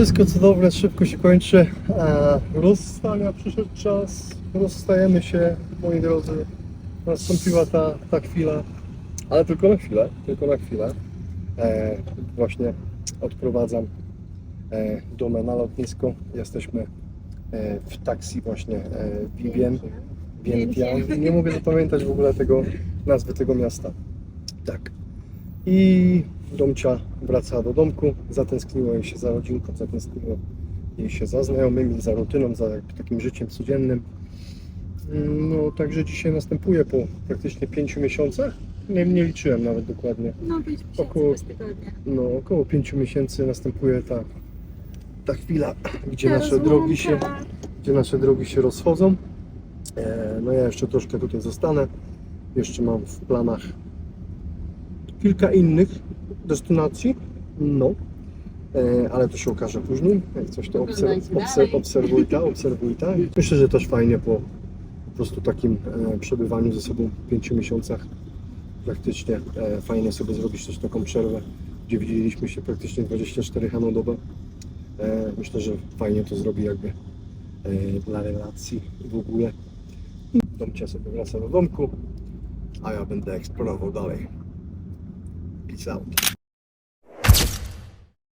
Wszystko co dobre szybko się kończy. A rozstania przyszedł czas. Rozstajemy się, moi drodzy. Nastąpiła ta, ta chwila, ale tylko na chwilę, tylko na chwilę. E, właśnie odprowadzam e, dumę na lotnisko. Jesteśmy e, w taksi właśnie e, Vivien. Vientiane. Nie mogę zapamiętać w ogóle tego nazwy tego miasta. Tak. I Domcia wraca do domku. Zatęskniło jej się za rodzinką, zatęskniło jej się za znajomymi, za rutyną, za takim życiem codziennym. No, także dzisiaj następuje po praktycznie pięciu miesiącach. Nie, nie liczyłem nawet dokładnie. No, 5 miesięcy Około- bez tygodnia. No, około pięciu miesięcy następuje ta, ta chwila, gdzie Ta nasze drogi się rozłąka. gdzie nasze drogi się rozchodzą. E, No ja jeszcze troszkę tutaj zostanę. Jeszcze mam w planach kilka innych destynacji. No. E, Ale to się okaże później. Jak coś to obser- obser- obserwuj ta, obserwuj ta. Myślę, że też fajnie po, po prostu takim e, przebywaniu ze sobą w pięciu miesiącach praktycznie e, fajnie sobie zrobić też taką przerwę, gdzie widzieliśmy się praktycznie 24 na dobę. Myślę, że fajnie to zrobi jakby dla relacji w ogóle. Domcia sobie wraca do domku, a ja będę eksplorował dalej. Peace out.